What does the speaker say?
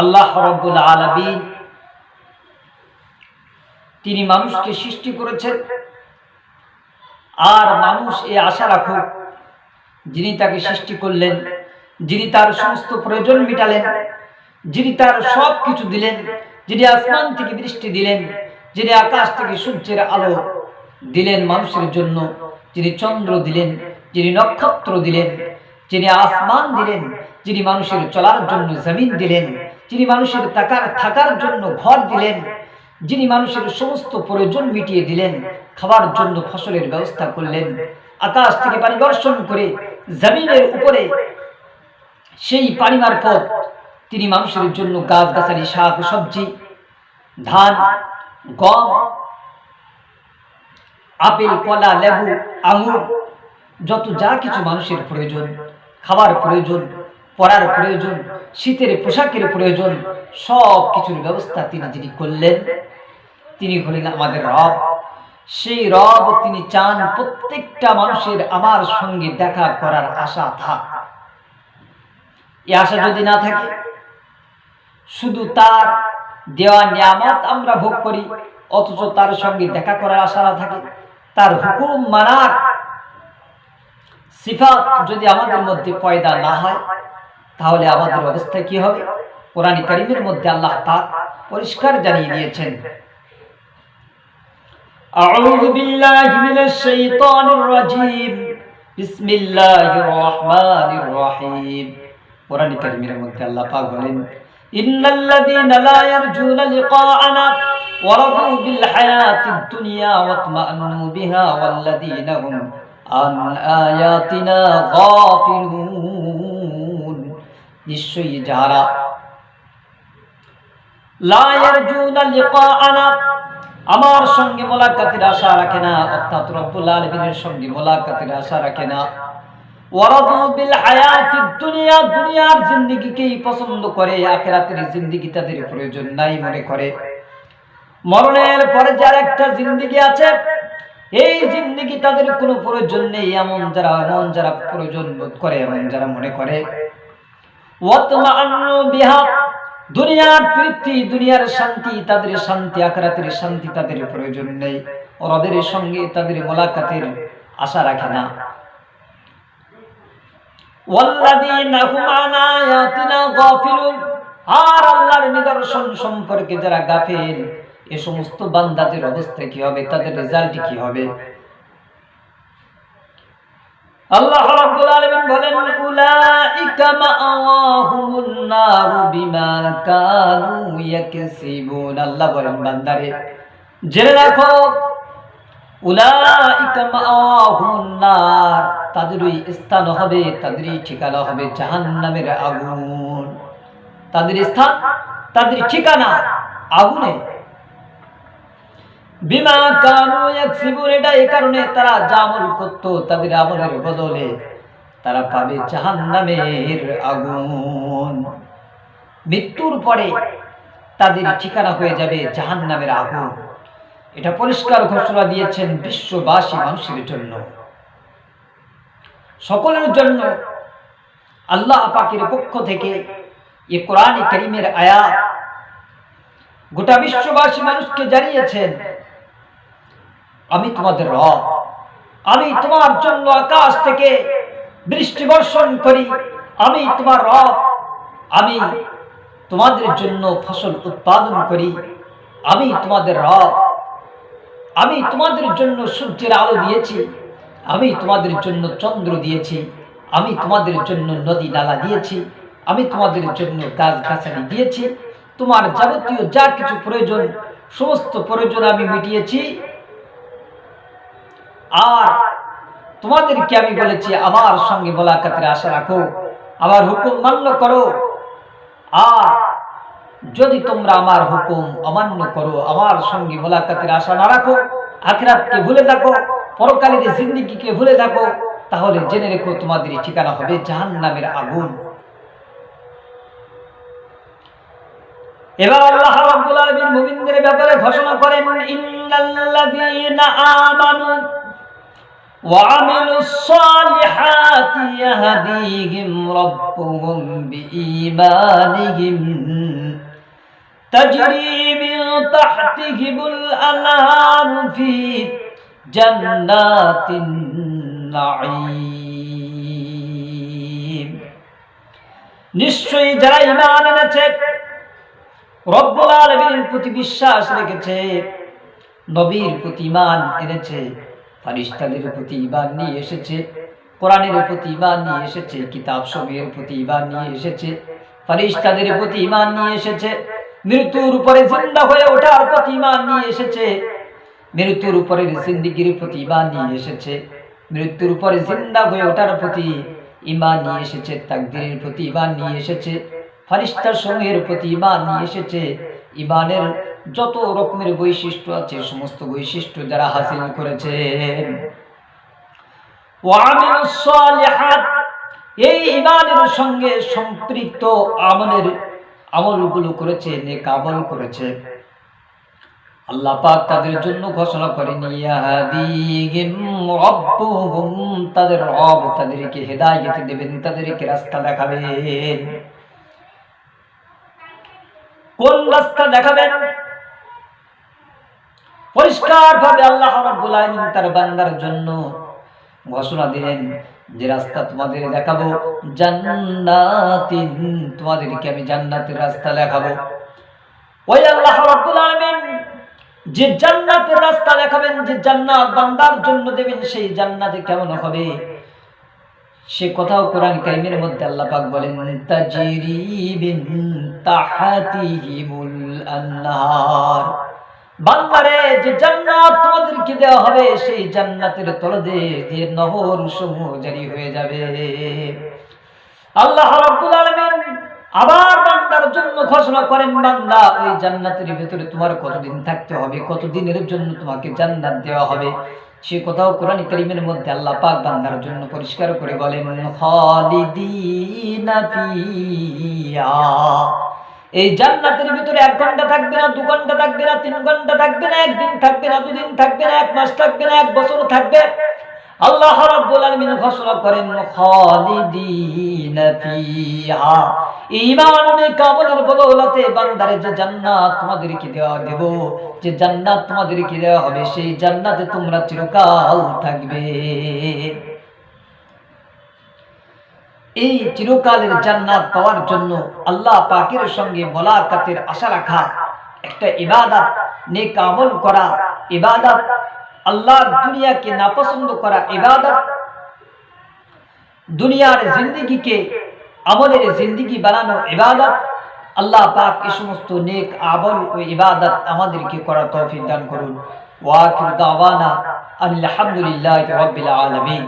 আল্লাহ রব্বুল আলামিন তিনি মানুষকে সৃষ্টি করেছেন। আর মানুষ এ আশা রাখুক, যিনি তাকে সৃষ্টি করলেন, যিনি তার সমস্ত প্রয়োজন মিটালেন, যিনি তার সব কিছু দিলেন, যিনি আসমান থেকে বৃষ্টি দিলেন, যিনি আকাশ থেকে সূর্যের আলো দিলেন মানুষের জন্য, যিনি চন্দ্র দিলেন, যিনি নক্ষত্র দিলেন, যিনি আসমান দিলেন, যিনি মানুষের চলার জন্য জমিন দিলেন। যিনি মানুষের থাকার থাকার জন্য ঘর দিলেন, যিনি মানুষের সমস্ত প্রয়োজন মিটিয়ে দিলেন, খাবার জন্য ফসলের ব্যবস্থা করলেন, আকাশ থেকে পানি বর্ষণ করে জমিনের উপরে সেই পানি মারফত তিনি মানুষের জন্য গাছ গাছালি শাক, সবজি, ধান, গম, আপেল, কলা, লেবু, আঙুর, যত যা কিছু মানুষের প্রয়োজন, খাবার প্রয়োজন পড়ার প্রয়োজন, শীতের পোশাকের প্রয়োজন, সব কিছুর ব্যবস্থা তিনি যিনি করলেন। তিনি হলেন আমাদের রব। সেই রব তিনি চান প্রত্যেকটা মানুষের আমার সঙ্গে দেখা করার আশা থাক। এই আশা যদি না থাকে, শুধু তার দেওয়া নিয়ামত আমরা ভোগ করি, অথচ তার সঙ্গে দেখা করার আশা না থাকে, তার হুকুম মানার সিফাত যদি আমাদের মধ্যে পয়দা না হয় তাহলে আমাদের অবস্থা কি হবে কোরআন করিমের মধ্যে আল্লাহ পাক পরিষ্কার জানিয়ে দিয়েছেন أعوذ بالله من الشيطان الرجيم بسم الله الرحمن الرحيم কোরআন কারীমের মধ্যে আল্লাহ পাক বলেন ইন্নাল লাযীনা লা ইয়ারজুনা লিকাআনা ورضوا بالحياة الدنيا واطمأنوا بها والذين هم عن آياتنا غافلون নিশ্চয়ই যারা আমার সঙ্গে মোলাকাতের আশা রাখে না, অর্থাৎ রব্বুল আলামিনের সঙ্গে মোলাকাতের আশা রাখে না। মরণের পরে আছে, এই তাদের কোনো প্রয়োজন নেই যারা যারা প্রয়োজন বোধ করে, এমন যারা মনে করে। দুনিয়ার তৃপ্তি, দুনিয়ার শান্তি, তাদের শান্তি শান্তি তাদের প্রয়োজন নেই। সঙ্গে তাদের মোলাকাতের আশা রাখে না। আর আল্লাহর নিদর্শন সম্পর্কে যারা গাফিল, এ সমস্ত বান্দাদের অবস্থা কি হবে? তাদের রেজাল্ট কি হবে? আল্লাহ রাব্বুল আলামিন বলেন, উলাইকা মাআওয়াহুমুন নার বিমা কানু ইয়াকসিবুন। আল্লাহ বলেন, বান্দারে, জেনে রাখো, উলাইকা মাআওয়াহুমুন নার তাদেরই স্থান হবে, তাদেরই ঠিকানা হবে জাহান্নামের আগুন। তাদের স্থান, তাদের ঠিকানা আগুনে। বিমা কানু ইয়াকসিবুন এটা এই কারণে তারা যা আমল করত তাদের আমলের বদলে তারা পাবে জাহান্নামের আগুন। মৃত্যুর পরে তাদের ঠিকানা হয়ে যাবে জাহান্নামের আগুন। এটা পরিষ্কার ঘোষণা দিয়েছেন বিশ্ববাসী মানুষের জন্য। সকলের জন্য আল্লাহ পাকের পক্ষ থেকে এ কোরআন করিমের আয়াত গোটা বিশ্ববাসী মানুষকে জানিয়েছেন আমি তোমাদের রব। আমি তোমার জন্য আকাশ থেকে বৃষ্টি বর্ষণ করি। আমি তোমার রব। আমি তোমাদের জন্য ফসল উৎপাদন করি। আমি তোমাদের রব। আমি তোমাদের জন্য সূর্যের আলো দিয়েছি। আমি তোমাদের জন্য চন্দ্র দিয়েছি। আমি তোমাদের জন্য নদী নালা দিয়েছি। আমি তোমাদের জন্য গাছ গাছালি দিয়েছি। তোমার যাবতীয় যা কিছু প্রয়োজন, সমস্ত প্রয়োজন আমি মিটিয়েছি। আর তোমাদেরকে আমি বলেছি, আমার সঙ্গে মোলাকাতের আশা রাখো, আমার হুকুম মান্য করো। আর যদি তোমরা আমার হুকুম অমান্য করো, আমার সঙ্গে মোলাকাতের আশা না রাখো, আখরাতকে ভুলে থাকো, পরকালীর জিন্দিগিকে ভুলে থাকো, তাহলে জেনে রেখো তোমাদের ঠিকানা হবে জাহান নামের আগুন। এবার আল্লাহ রাব্বুল আলামিন মুমিনদের ব্যাপারে ঘোষণা করেন, ইন্নাল্লাযীনা আমানু وعملوا الصالحات يهديهم ربهم بإيمانهم تجري من تحتهم الأنهار في جنات النعيم নিশ্চয়ই যারা ইমান এনেছে রব্বুল আলমীর প্রতি বিশ্বাস রেখেছে নবীর প্রতি ইমান এনেছে ফারিস্তাদের প্রতি ইমান নিয়ে এসেছে, কোরআনের প্রতি ইমান নিয়ে এসেছে, কিতাব সময়ের প্রতি ইমান নিয়ে এসেছে, ফারিস্তাদের প্রতি ইমান নিয়ে এসেছে, মৃত্যুর উপরে জিন্দা হয়ে ওঠার প্রতি ইমান নিয়ে এসেছে, মৃত্যুর উপরে জিন্দিগির প্রতি ইমান নিয়ে এসেছে, মৃত্যুর উপরে জিন্দা হয়ে ওঠার প্রতি ইমান নিয়ে এসেছে, তাকদিরের প্রতি ইমান নিয়ে এসেছে, ফারিস্তার সমূহের প্রতি ইমান নিয়ে এসেছে, ইমানের যত রকমের বৈশিষ্ট্য আছে, সমস্ত বৈশিষ্ট্য যারা হাসিল সালিহাত, এই ইমানের সঙ্গে সম্পৃক্ত আমলের আমলগুলো করেছে, নেক আমল করেছে। আল্লাহ পাক তাদের জন্য ঘোষণা করেন তাদের রব তাদেরকে হেদায়েত দেবেন, তাদেরকে রাস্তা দেখাবেন। কোন রাস্তা দেখাবেন? পরিষ্কার ভাবে আল্লাহ রাব্বুল আলামিন তার বান্দার জন্য ঘোষণা দিলেন যে রাস্তা তোমাদের দেখাবো, জান্নাতিন তোমাদেরকে আমি জান্নাতের রাস্তা দেখাবো। ওই আল্লাহ রাব্বুল আলামিন যে জান্নাতের রাস্তা দেখাবেন, যে জান্নাত বান্দার জন্য দেবেন, সেই জান্নাতে কেমন হবে? সে কথাও কোরআন কারিমের মধ্যে আল্লাহ পাক বলেন, তাজরি বিন তাহাতিহিমুল আনহার। বান্দারে, যে জান্নাত তোমাদেরকে দেওয়া হবে, সেই জান্নাতের তলদে যে নহর সমূহ জারি হয়ে যাবে। আল্লাহ রাব্বুল আলামিন আবার বান্দার জন্য ঘোষণা করেন, বান্দা, ওই জান্নাতের ভিতরে তোমার কতদিন থাকতে হবে, কতদিনের জন্য তোমাকে জান্নাত দেওয়া হবে? সে কথাও কোরআন কারিমের মধ্যে আল্লাহ পাক বান্দার জন্য পরিষ্কার করে বলেন, খালিদিনা ফিহা। এই জান্নাতের ভিতরে এক ঘণ্টা থাকবে না, দু ঘণ্টা থাকবে না, তিন ঘণ্টা থাকবে না, একদিন থাকবে না, দুদিন থাকবে না, এক মাস থাকবে না, এক বছর থাকবে। আল্লাহ রাব্বুল আলামিন ঘোষণা করেন, খালিদিনা ফিহা। ঈমানে কামলের বদৌলতে বান্দারে যে জান্নাত তোমাদেরকে দেওয়া দেব, যে জান্নাত তোমাদেরকে দেওয়া হবে, সেই জান্নাতে তোমরা চিরকাল থাকবে। এই চিরকালের জান্নাত পাওয়ার জন্য আল্লাহ পাকের সঙ্গে মোলাকাতের আশা রাখা, একটা ইবাদত, নেক আমল করা, ইবাদত, আল্লাহর দুনিয়াকে নাপছন্দ করা ইবাদত, দুনিয়ার জিন্দিগিকে, আমলের জিন্দিগি বানানো ইবাদত, আল্লাহ পাক এই সমস্ত নেক আমল ও ইবাদত আমাদেরকে করার তৌফিক দান করুন। ওয়া আখির দাওয়ানা আলহামদুলিল্লাহি রাব্বিল আলামিন।